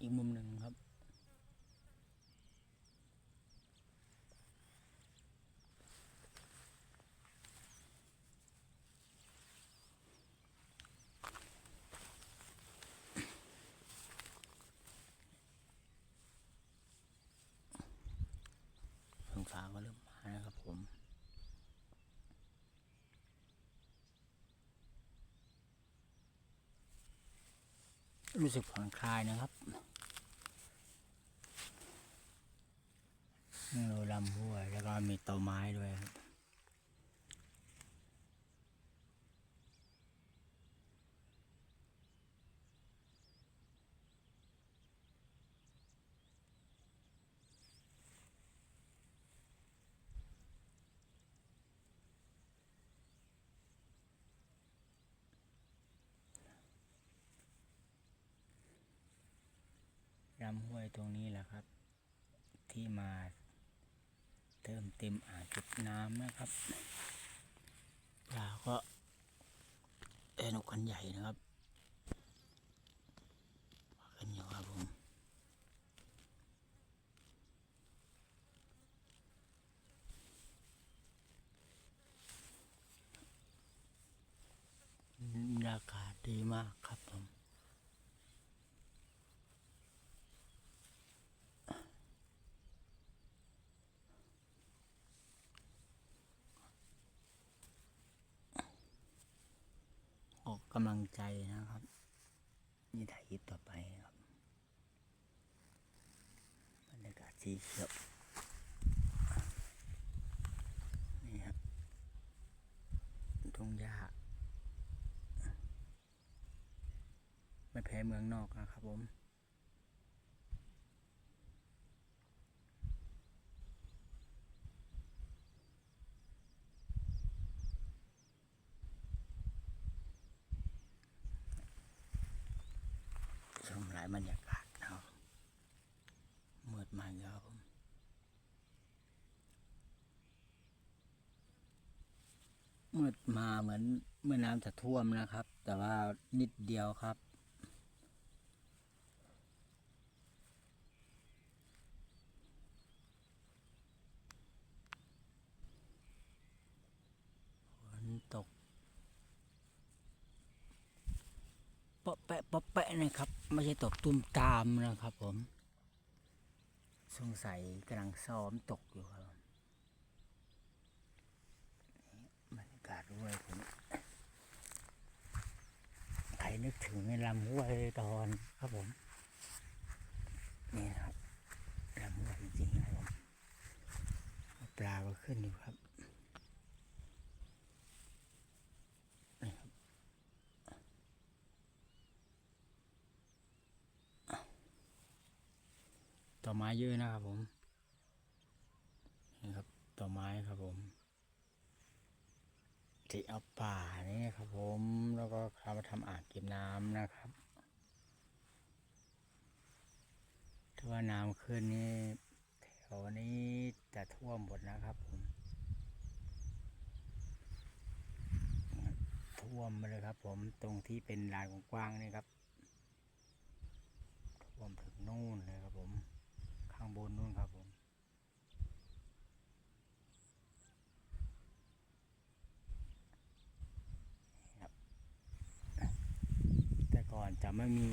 อีกมุมหนึ่งครับ ฝนฟ้าก็เริ่มมานะครับผมรู้สึกผ่อนคลายนะครับนี่เรา ลำห้วย แล้วก็มีต้นไม้ด้วยครับลำห้วยตรงนี้แหละครับ ที่มา เต็มอ่างเก็บน้ำนะครับปลาก็เอ็นกกันใหญ่นะครับมากันอยู่ครับผมบรากาศดีมากครับ กำลังใจนะครับนี่ถ่ายคลิปต่อไปครับบรรยากาศสีเขียวนี่ครับทุ่งหญ้าไม่แพ้เมืองนอกนะครับผมายบรรยากาศนะมืดมากครับผมมืดมาเหมือนเมื่อน้ำจะท่วมนะครับ แต่ว่านิดเดียวครับ ฝนตก เปาะแปะเปาะแปะนะครับ ไม่ใช่ตกตุ้มตามนะครับผม สงสัยกำลังซ้อมตกอยู่ครับบรรยากาศด้วยผมใครนึกถึงในลำห้วยตอนครับผม นี่ครับลำห้วยจริงๆนะครับผมปลาก็ขึ้นอยู่ครับ นี่ครับ ต่อไม้เยอะนะครับผมนี่ครับต่อไม้ครับผมที่เอาป่านี่ครับผมแล้วก็เอามาทำอ่างเก็บน้ำนะครับถ้าว่าน้ำขึ้นนี่แถวนี้จะท่วมหมดนะครับผมท่วมมาเลยครับ ผมตรงที่เป็นลานกว้างๆนี่ครับท่วมถึงนู่นเลยางบนนู่นครับผมแต่ก่อนจะไม่มี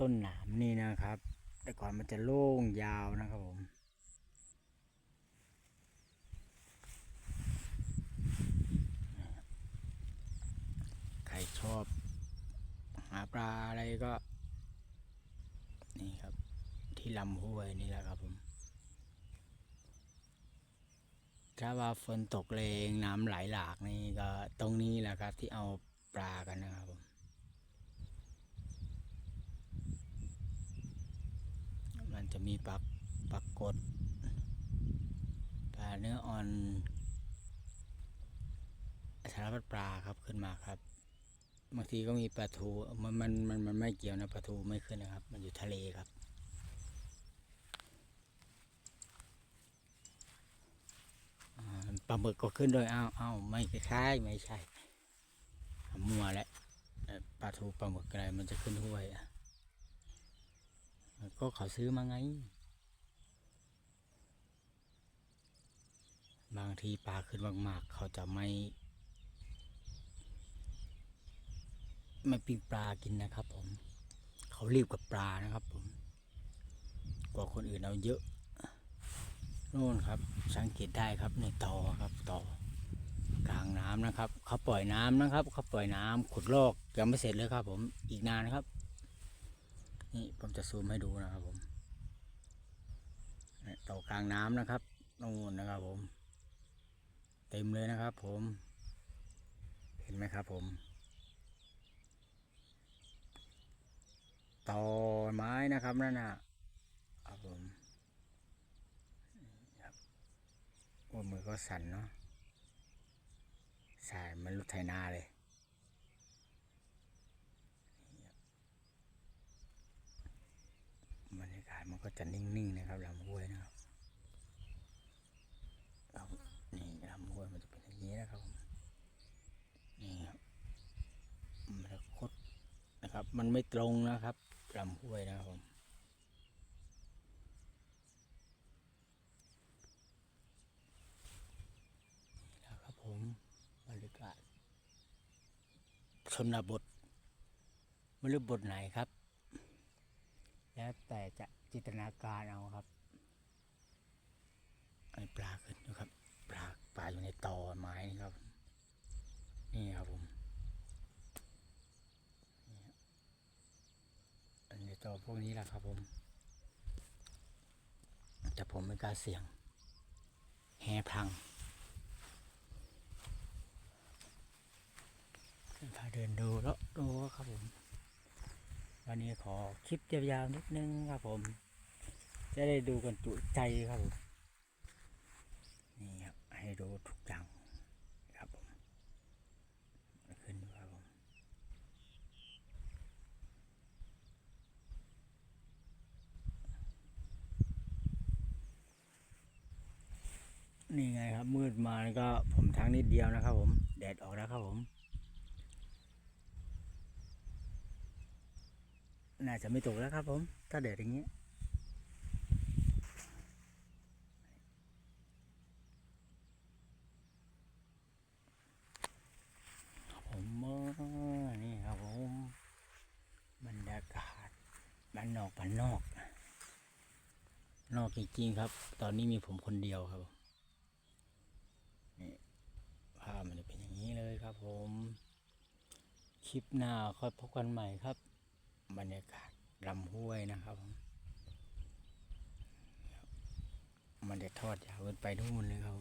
ต้นหนามนี่นะครับ แต่ก่อนมันจะโล่งยาวนะครับผมใครชอบ หาปลาอะไรก็ ที่ลำห้วยนี่แหละครับผม ถ้าว่าฝนตกแรงน้ำไหลหลากนี่ก็ตรงนี้แหละครับที่เอาปลากันนะครับผมมันจะมีปลาปลากดปลาเนื้ออ่อนสารพัดปลาครับขึ้นมาครับบางทีก็มีปลาทูมันมันมันมันไม่เกี่ยวนะปลาทูไม่ขึ้นนะครับ มันอยู่ทะเลครับอ่า ปลาหมึกก็ขึ้นด้วยอ้าวอ้าวไม่คล้ายไม่ใช่มัวแหล้วเอ่อปลาทูปลาหมึกอะไรมันจะขึ้นห้วยอะก็เขาซื้อมาไง บางทีปลาขึ้นมากๆ เขาจะไม่ ไม่ปิ้งปลากินนะครับผม เขารีบกับปลานะครับผม กว่าคนอื่นเอาเยอะ นู่นครับสังเกตได้ครับในต่อครับต่อกลางน้ำนะครับเขาปล่อยน้ำนะครับเขาปล่อยน้ำขุดลอกยังไม่เสร็จเลยครับ ผมอีกนานครับ นี่ผมจะซูมให้ดูนะครับผมต่อกลางน้ำนะครับนู่นนะครับผม เต็มเลยนะครับ ผม เห็นไหมครับ ผมต่อไม้นะครับนั่นนะครับผมนี่ครับโอ้ มือก็สั่นเนาะสายมันรถไถนาเลย บรรยากาศมันก็จะนิ่งๆนะครับลำห้วยนะครับครับนี่ลำห้วยมันจะเป็นอย่างนี้นะครับนี่ครับมันจะคดนะครับ มันไม่ตรงนะครับลำห้วยนะครับผมนี่นะครับผมบรรยากาศ ชนบทไม่รู้บทไหนครับ แล้วแต่จะจินตนาการเอาครับไอ้ปลาขึ้นนะครับ ปลาปลาอยู่ในตอไม้นี่ครับ นี่ครับผมอันนี้ตัวพวกนี้แหละครับผม แต่ผมไม่กล้าเสี่ยงแห่พังพา เดินดูแล้วดูครับผม วันนี้ขอคลิปยาวๆนิดนึงครับผม จะได้ดูกันจุใจครับผมนี่ครับให้ดูทุกอย่างครับผมขึ้นดูครับผมนี่ไงครับมืดมาแล้วก็ผมทางนิดเดียวนะครับผม แดดออกแล้วครับผม น่าจะไม่ตกแล้วครับผม ถ้าแดดอย่างนี้ผมเออนี่ครับผมบรรยากาศบ้านนอกบ้านนอก นอกจริงๆครับ ตอนนี้มีผมคนเดียวครับนี่ภาพมันจะเป็นอย่างนี้เลยครับผม คลิปหน้าค่อยพบกันใหม่ครับ บรรยากาศลำห้วยนะครับผมครับ มันจะทอดยาวไปนู่นเลยครับ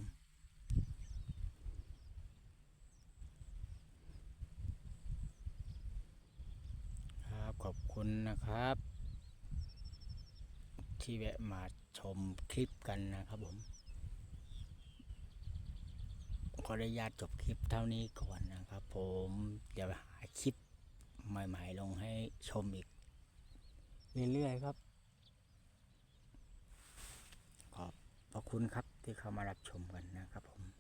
ครับขอบคุณนะครับ ที่แวะมาชมคลิปกันนะครับผมขออนุญาตจบคลิปเท่านี้ก่อนนะครับผม เดี๋ยวหาคลิป ใหม่ๆลงให้ชมอีก เรื่อยๆครับ ขอบพระคุณครับที่เข้ามารับชมกันนะครับผม